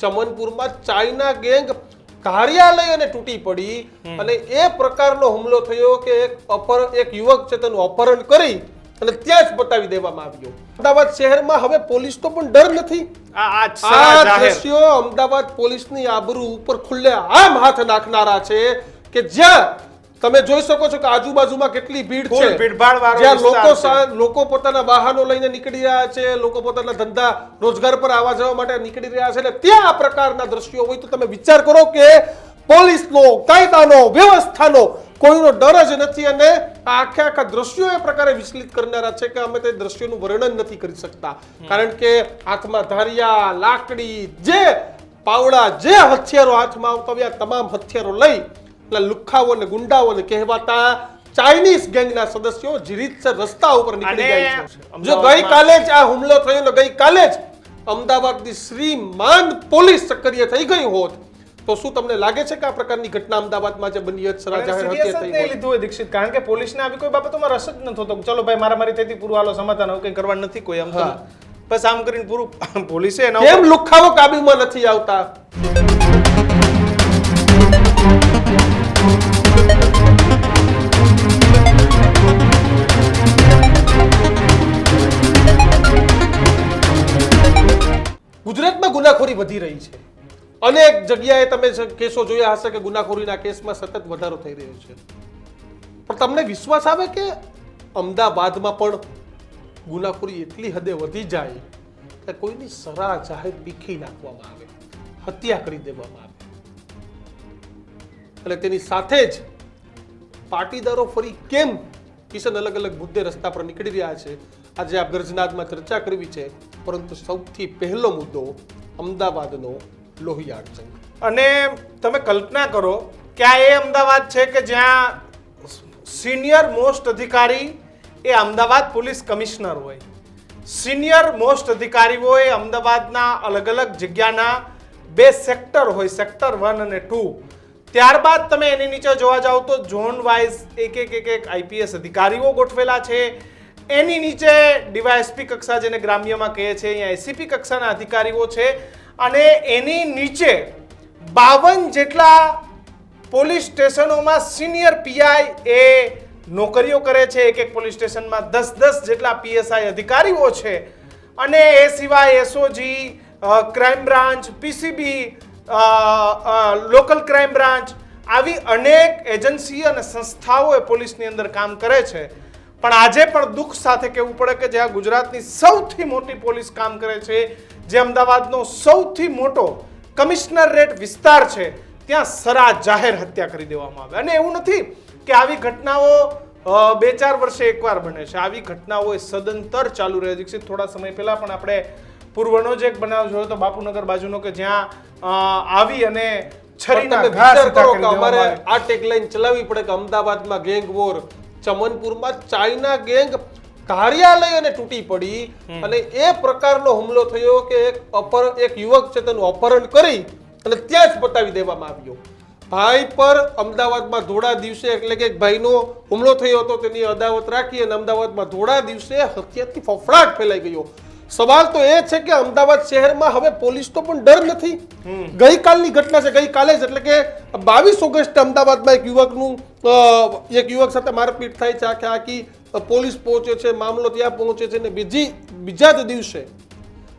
ચમનપુરમાં China gang કાર્યાલય અને તૂટી પડી અને એ પ્રકારનો હુમલો થયો કે એક અપર એક યુવક છે તેનું અપહરણ કરી અને ત્યાં જ બતાવી દેવામાં આવ્યો. અમદાવાદ શહેરમાં હવે પોલીસ તો પણ ડર નથી. આ દ્રશ્યો અમદાવાદ પોલીસની આબરૂ ઉપર ખુલ્લે આમ હાથ નાખનારા છે કે જ્યાં તમે જોઈ શકો છો કે આજુબાજુમાં કેટલી ભીડ છે. જ્યાં લોકો લોકો પોતાના વાહનો લઈને નીકળી રહ્યા છે લોકો પોતાના ધંધા રોજગાર પર આવવા જવા માટે નીકળી રહ્યા છે. એટલે ત્યાં આ પ્રકારના દ્રશ્યો હોય તો તમે વિચાર કરો કે પોલીસનો કાયદાનો વ્યવસ્થાનો કોઈનો ડર જ નથી અને આખે આખા દ્રશ્યો એ પ્રકારે વિચલિત કરનારા છે કે અમે તે દ્રશ્યોનું વર્ણન નથી કરી શકતા. કારણ કે હાથમાં ધારિયા લાકડી જે પાવડા જે હથિયારો હાથમાં આવતા હોય આ તમામ હથિયારો લઈ એટલે લુખ્ખાઓ અને ગુંડાઓને કહેવાતા ચાઇનીઝ ગેંગના સદસ્યો જીરીતસર રસ્તા ઉપર નીકળી જાય છે. જો ગઈકાલે જ આ હુમલો થયો ને ગઈકાલે જ અમદાવાદની શ્રીમાન પોલીસ સક્રિય થઈ ગઈ હોત તો શું તમને લાગે છે કે આ પ્રકારની ઘટના અમદાવાદમાં જે બની સરા જાહેર હત્યા થઈ લીધું હોય દીક્ષિત કારણ કે પોલીસને આવી કોઈ બાબતોમાં રસ જ નતો તો ચલો ભાઈ મારા મારી તેથી પૂરું આલો સમાધાન હવે કંઈ કરવાનું નથી કોઈ એમ બસ આમ કરીને પૂરું પોલીસે એના કેમ ઉપર- લુખ્ખાઓ કાબુમાં નથી આવતા? વધી રહી છે. અનેક જગ્યાએ તમે કેસો જોયા હશે કે ગુનાખોરીના કેસમાં સતત વધારો થઈ રહ્યો છે. પણ તમને વિશ્વાસ આવે કે અમદાવાદમાં પણ ગુનાખોરી એટલી હદે વધી જાય કે કોઈની સરા જાહેર પીખી નાખવામાં આવે, હત્યા કરી દેવામાં આવે. અને તેની સાથે જ પાટીદારો ફરી કેમ કિશન અલગ અલગ મુદ્દે રસ્તા પર નીકળી રહ્યા છે? આજે આ ગર્જનાદમાં ચર્ચા કરવી છે, પરંતુ સૌથી પહેલો મુદ્દો અમદાવાદનો લોહિયાળ જંગ અને તમે કલ્પના કરો કે આ એ અમદાવાદ છે કે જ્યાં સિનિયર મોસ્ટ અધિકારી એ અમદાવાદ પોલીસ કમિશનર હોય. સિનિયર મોસ્ટ અધિકારીઓ એ અમદાવાદના અલગ અલગ જગ્યાના બે સેક્ટર હોય, સેક્ટર વન અને ટુ. ત્યારબાદ તમે એની નીચે જોવા જાઓ તો ઝોન વાઇઝ એક એક એક એક આઈપીએસ અધિકારીઓ ગોઠવેલા છે. એની નીચે ડીવાયએસપી કક્ષા જેને ગ્રામ્યમાં કહે છે, અહીંયા એસીપી કક્ષાના અધિકારીઓ છે, અને એની નીચે બાવન જેટલા પોલીસ સ્ટેશનોમાં સિનિયર પીઆઈ એ નોકરીઓ કરે છે, એક એક પોલીસ સ્ટેશનમાં દસ દસ જેટલા પીએસઆઈ અધિકારીઓ છે. અને એ સિવાય SOG crime branch, PCB local crime branch, આવી અનેક એજન્સી અને સંસ્થાઓ એ પોલીસની અંદર કામ કરે છે. પણ આજે પણ દુઃખ સાથે કહેવું પડે કે જ્યાં ગુજરાતની સૌથી મોટી પોલીસ કામ કરે છે જે અમદાવાદનો સૌથી મોટો કમિશનરેટ વિસ્તાર છે ત્યાં સરા જાહેર હત્યા કરી દેવામાં આવે. અને એવું નથી કે આવી ઘટનાઓ બે ચાર વર્ષે એકવાર બને છે. આવી ઘટનાઓ એ સદંતર ચાલુ રહે છે. થોડા સમય પહેલા પણ આપણે પૂર્વનો જ એક બનાવ જોયો તો બાપુનગર બાજુનો કે જ્યાં આવી અને છરી છરીના તમે ઘા વિચાર કરો કે અમારે આ ટેગલાઈન ચલાવવી પડે કે અમદાવાદમાં ગેંગ વોર ચમનપુરમાં ચાઇના ગેંગ કાર્યાલય અને તૂટી પડી અને એ પ્રકારનો હુમલો થયો કે એક અપર એક યુવક છે તેનું અપહરણ કરી અને ત્યાં જ બતાવી દેવામાં આવ્યો. ભાઈ પર અમદાવાદમાં ધોળા દિવસે એટલે કે એક ભાઈનો હુમલો થયો હતો તેની અદાવત રાખી અને અમદાવાદમાં ધોળા દિવસે હત્યાથી ફફડાટ ફેલાઈ ગયો. સવાલ તો એ છે કે અમદાવાદ શહેરમાં હવે પોલીસ તો પણ ડર નથી. ગઈકાલની ઘટના છે ગઈકાલે જ. એટલે કે બાવીસ ઓગસ્ટે અમદાવાદમાં એક યુવકનું એક યુવક સાથે મારપીટ થાય છે આખે આખી પોલીસ પહોંચે છે મામલો ત્યાં પહોંચે છે ને બીજી બીજા જ દિવસે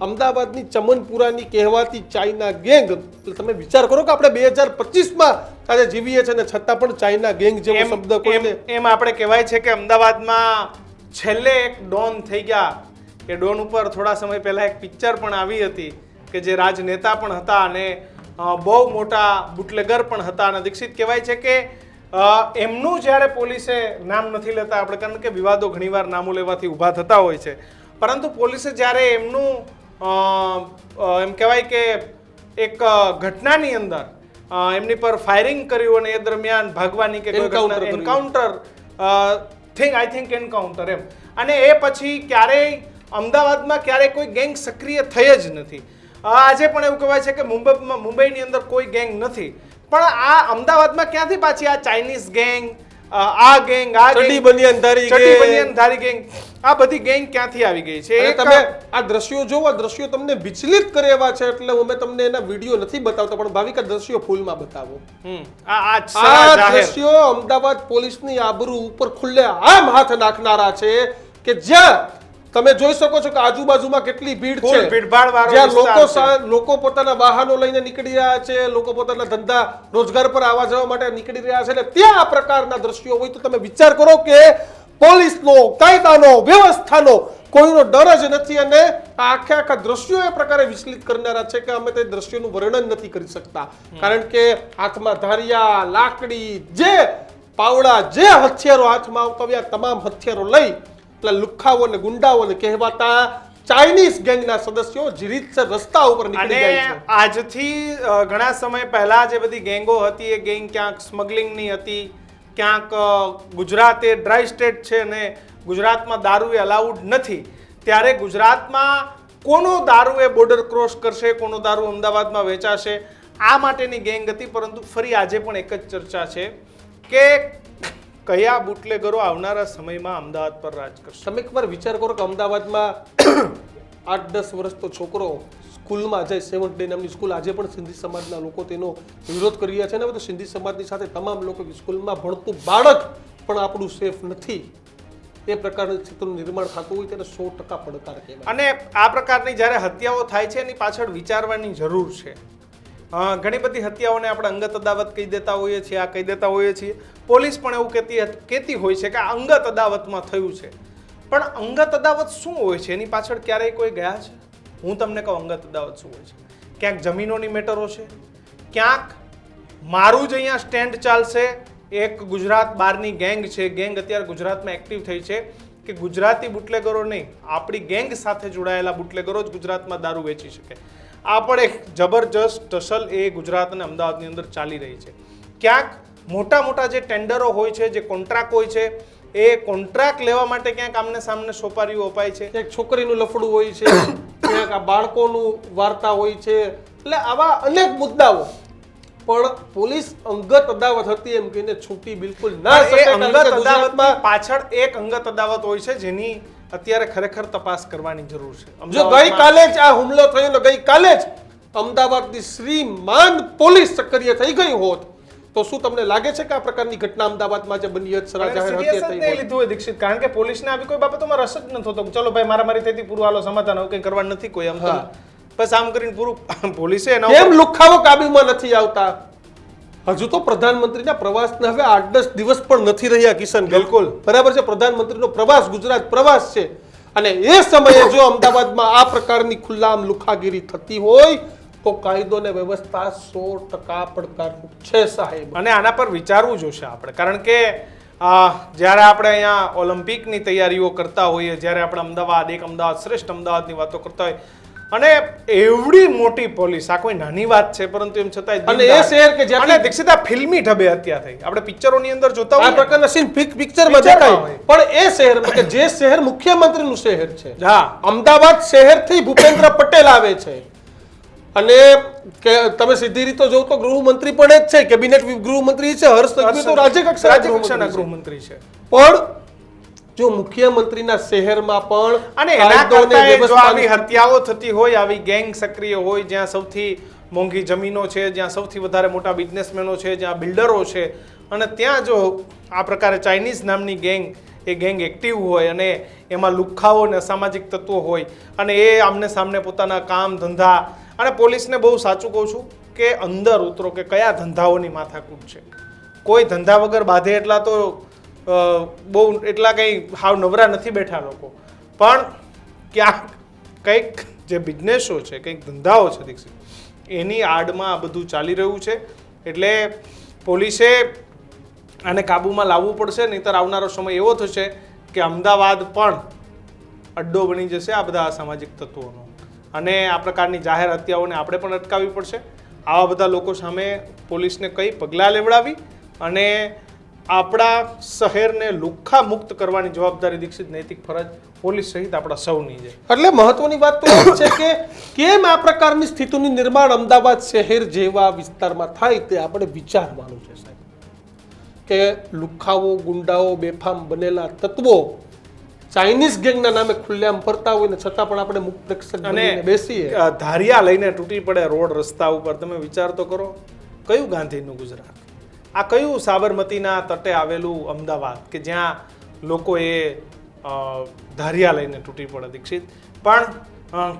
અમદાવાદની ચમનપુરાની કહેવાતી ચાઇના ગેંગ એટલે તમે વિચાર કરો કે આપણે બે હજાર પચીસમાં આજે જીવીએ છીએ ને છતાં પણ ચાઇના ગેંગ જેવો શબ્દ એમ આપણે કહેવાય છે કે અમદાવાદમાં છેલ્લે એક ડોન થઈ ગયા. કે ડોન ઉપર થોડા સમય પહેલાં એક પિક્ચર પણ આવી હતી કે જે રાજનેતા પણ હતા અને બહુ મોટા બુટલેગર પણ હતા. અને દીક્ષિત કહેવાય છે કે એમનું જ્યારે પોલીસે નામ નથી લેતા આપણે કારણ કે વિવાદો ઘણીવાર નામો લેવાથી ઊભા થતા હોય છે. પરંતુ પોલીસે જ્યારે એમનું એમ કહેવાય કે એક ઘટનાની અંદર એમની પર ફાયરિંગ કર્યું અને એ દરમિયાન ભાગવાની કે. Encounter think I think encounter એમ. અને એ પછી ક્યારેય અમદાવાદમાં ક્યારેય કોઈ ગેંગ સક્રિય થઈ જ નથી. આજે પણ એવું કહેવાય છે કે મુંબઈમાં મુંબઈની અંદર કોઈ ગેંગ નથી. પણ આ અમદાવાદમાં ક્યાંથી પાછી આ ચાઇનીઝ ગેંગ આ ગેંગ આ ચડી બનિયન ધારી gang. ધારી ગેંગ આ બધી ગેંગ ક્યાંથી આવી ગઈ છે? તમે આ દ્રશ્યો જોવો આ દ્રશ્યો તમને વિચલિત કરે એવા છે એટલે અમે તમને એના વીડિયો નથી બતાવતો પણ ભાવિકા દ્રશ્યો ફૂલમાં બતાવો. આ દ્રશ્યો અમદાવાદ પોલીસની આબરૂ ઉપર ખુલ્લે આમ હાથ નાખનારા છે કે જ્યાં તમે જોઈ શકો છો કે આજુબાજુમાં કેટલી ભીડ છે. જ્યાં લોકો લોકો પોતાના વાહનો લઈને નીકળી રહ્યા છે લોકો પોતાના ધંધા રોજગાર પર આવવા જવા માટે નીકળી રહ્યા છે. એટલે ત્યાં આ પ્રકારના દ્રશ્યો હોય તો તમે વિચાર કરો કે પોલીસનો કાયદાનો વ્યવસ્થાનો કોઈનો ડર જ નથી અને આખે આખા દ્રશ્યો એ પ્રકારે વિચલિત કરનારા છે કે અમે તે દ્રશ્યોનું વર્ણન નથી કરી શકતા. કારણ કે હાથમાં ધારિયા લાકડી જે પાવડા જે હથિયારો હાથમાં આવતા તમામ હથિયારો લઈ પેલા લુખ્ખાઓ અને ગુંડાઓને કહેવાતા ચાઇનીઝ ગેંગના સદસ્યો જીરીતસર રસ્તા ઉપર નીકળી જાય છે. આજથી ઘણા સમય પહેલા જે બધી ગેંગો હતી એ ગેંગ ક્યાંક સ્મગલિંગની હતી ક્યાંક ગુજરાત એ ડ્રાય સ્ટેટ છે અને ગુજરાતમાં દારૂ એ અલાઉડ નથી ત્યારે ગુજરાતમાં કોનો દારૂ એ બોર્ડર ક્રોસ કરશે કોનો દારૂ અમદાવાદમાં વેચાશે આ માટેની ગેંગ હતી પરંતુ ફરી આજે પણ એક જ ચર્ચા છે કે કયા બુટલેગરો આવનારા સમયમાં અમદાવાદ પર રાજ કરશે? તમે એકવાર વિચાર કરો કે અમદાવાદમાં આઠ દસ વર્ષનો છોકરો સ્કૂલમાં જાય સેવન્થ ડે નામની સ્કૂલ આજે પણ સિંધી સમાજના લોકો તેનો વિરોધ કરી રહ્યા છે. અને બધું તો સિંધી સમાજની સાથે તમામ લોકો સ્કૂલમાં ભણતું બાળક પણ આપણું સેફ નથી. એ પ્રકારનું ચિત્રનું નિર્માણ થતું હોય ત્યારે સો ટકા પડકાર કહેવાય. અને આ પ્રકારની જ્યારે હત્યાઓ થાય છે એની પાછળ વિચારવાની જરૂર છે. ઘણી બધી હત્યાઓને આપણે અંગત અદાવત કહી દેતા હોઈએ છીએ, આ કહી દેતા હોઈએ છીએ. પોલીસ પણ એવું કહેતી કહેતી હોય છે કે આ અંગત અદાવતમાં થયું છે. પણ અંગત અદાવત શું હોય છે? એની પાછળ ક્યારેય કોઈ ગયા છે? હું તમને કહું, અંગત અદાવત શું હોય છે? ક્યાંક જમીનોની મેટરો છે? ક્યાંક મારું જ અહીંયા સ્ટેન્ડ ચાલશે. એક ગુજરાત બહારની ગેંગ છે. ગેંગ અત્યારે ગુજરાતમાં એક્ટિવ થઈ છે કે ગુજરાતી બુટલેગરો નહીં, આપણી ગેંગ સાથે જોડાયેલા બુટલેગરો જ ગુજરાતમાં દારૂ વેચી શકે. આ પણ એક જબરજસ્ત ટસલ એ ગુજરાત અને અમદાવાદની અંદર ચાલી રહી છે. ક્યાંક મોટા મોટા જે ટેન્ડરો હોય છે જે કોન્ટ્રાક્ટ હોય છે એ કોન્ટ્રાક્ટ લેવા માટે ક્યાંક આમને સામને સોપારીઓ અપાય છે. ક્યાંક છોકરીનું લફડું હોય છે ક્યાંક આ બાળકોનું વાર્તા હોય છે એટલે આવા અનેક મુદ્દાઓ. પણ પોલીસ અંગત અદાવત હતી એમ કહીને છૂટી બિલકુલ ના શકે અંગત ગુજરાતમાં પાછળ એક અંગત અદાવત હોય છે જેની અત્યારે ખરેખર તપાસ કરવાની જરૂર છે. જો ગઈકાલે જ આ હુમલો થયો ને ગઈકાલે જ અમદાવાદની શ્રીમાન પોલીસ સક્રિય થઈ ગઈ હોત તો શું તમને લાગે છે કે આ પ્રકારની ઘટના અમદાવાદમાં જે બની હતી સરા જાહેર હત્યા થઈ હોય લીધું હોય દીક્ષિત કારણ કે પોલીસને આવી કોઈ બાબતોમાં રસ જ નથી તો ચલો ભાઈ મારા મારી થતી પૂરું હાલો સમાધાન હવે કંઈ કરવાનું નથી કોઈ આમ તો. બસ આમ કરીને પૂરું પોલીસે એના કેમ લુખાવો કાબુમાં નથી આવતા? હજુ તો પ્રધાનમંત્રીના પ્રવાસના હવે આઠ દસ દિવસ પણ નથી રહ્યા કિશન બિલકુલ. બરાબર છે? પ્રધાનમંત્રીનો પ્રવાસ ગુજરાત પ્રવાસ છે. અને એ સમયે જો અમદાવાદમાં આ પ્રકારની ખુલ્લામ લુખાગીરી થતી હોય તો કાયદો ને વ્યવસ્થા સો ટકા પડકારરૂપ છે સાહેબ. અને આના પર વિચારવું જોશે આપણે. કારણ કે જ્યારે આપણે અહીંયા ઓલિમ્પિકની તૈયારીઓ કરતા હોઈએ જ્યારે આપણે અમદાવાદ એક અમદાવાદ શ્રેષ્ઠ અમદાવાદની વાતો કરતા હોય અને એવડી મોટી પોલીસ આ કોઈ નાની વાત છે પરંતુ એમ છતાંય અને એ શહેર કે જ્યાં દીક્ષિત ફિલ્મી ઢબે હત્યા થઈ. આપણે પિક્ચરોની અંદર જોતા આ પ્રકારના સીન પિક્ચરમાં માં દેખાય. પણ એ શહેર કે જે શહેર મુખ્યમંત્રીનું શહેર છે હા. અમદાવાદ શહેરથી ભૂપેન્દ્ર પટેલ આવે છે. અને કે તમે સીધી રીતે જોવ તો ગૃહમંત્રી પણ એ જ છે કેબિનેટ ગૃહમંત્રી છે હર્ષ તો રાજ્ય કક્ષાના રાજ્ય કક્ષાના ગૃહમંત્રી. છે. પણ જો મુખ્યમંત્રીના શહેરમાં પણ અને એના કરતા જો આવી હત્યાઓ થતી હોય આવી ગેંગ સક્રિય હોય જ્યાં સૌથી મોંઘી જમીનો છે જ્યાં સૌથી વધારે મોટા બિઝનેસમેનો છે જ્યાં બિલ્ડરો છે અને ત્યાં જો આ પ્રકારે ચાઇનીઝ નામની ગેંગ એ ગેંગ એક્ટિવ હોય અને એમાં લુખ્ખાઓ અને અસામાજિક તત્વો હોય અને એ આમને સામને પોતાના કામ ધંધા અને પોલીસને બહુ સાચું કહું છું કે અંદર ઉતરો કે કયા ધંધાઓની માથાકૂટ છે. કોઈ ધંધા વગર બાંધે એટલા તો બહુ એટલા કંઈ હાવ નવરા નથી બેઠા લોકો. પણ ક્યાંક કંઈક જે બિઝનેસો છે, કંઈક ધંધાઓ છે દીક્ષિત, એની આડમાં આ બધું ચાલી રહ્યું છે. એટલે પોલીસે આને કાબૂમાં લાવવું પડશે, નહીતર આવનારો સમય એવો થશે કે અમદાવાદ પણ અડ્ડો બની જશે આ બધા અસામાજિક તત્વોનો. અને આ પ્રકારની જાહેર હત્યાઓને આપણે પણ અટકાવવી પડશે. આવા બધા લોકો સામે પોલીસને કઈ પગલાં લેવડાવી અને આપણા શહેરને લુખ્ખા મુક્ત કરવાની જવાબદારી દીક્ષિત નૈતિક ફરજ પોલીસ સહિત આપણા સૌની છે. એટલે મહત્વની વાત તો એ છે કે કેમ આ પ્રકારની સ્થિતિનું નિર્માણ અમદાવાદ શહેર જેવા વિસ્તારમાં થાય તે આપણે વિચારવાનું છે સાહેબ. કે લુખ્ખાઓ ગુંડાઓ બેફામ બનેલા તત્વો ચાઇનીઝ ગેંગના નામે ખુલ્લેઆમ ફરતા હોય ને છતાં પણ આપણે મુખ પ્રેક્ષક અને બેસીએ. ધારિયા લઈને તૂટી પડે રોડ રસ્તા ઉપર તમે વિચાર તો કરો. કયું ગાંધીનું ગુજરાત? આ કયું સાબરમતીના તટે આવેલું અમદાવાદ કે જ્યાં લોકોએ ધારિયા લઈને તૂટી પડે દીક્ષિત? પણ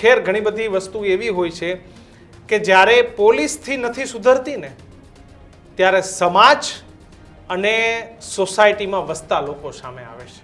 ખેર ઘણી બધી વસ્તુ એવી હોય છે કે જ્યારે પોલીસથી નથી સુધરતી ને, ત્યારે સમાજ અને સોસાયટીમાં વસતા લોકો સામે આવે છે.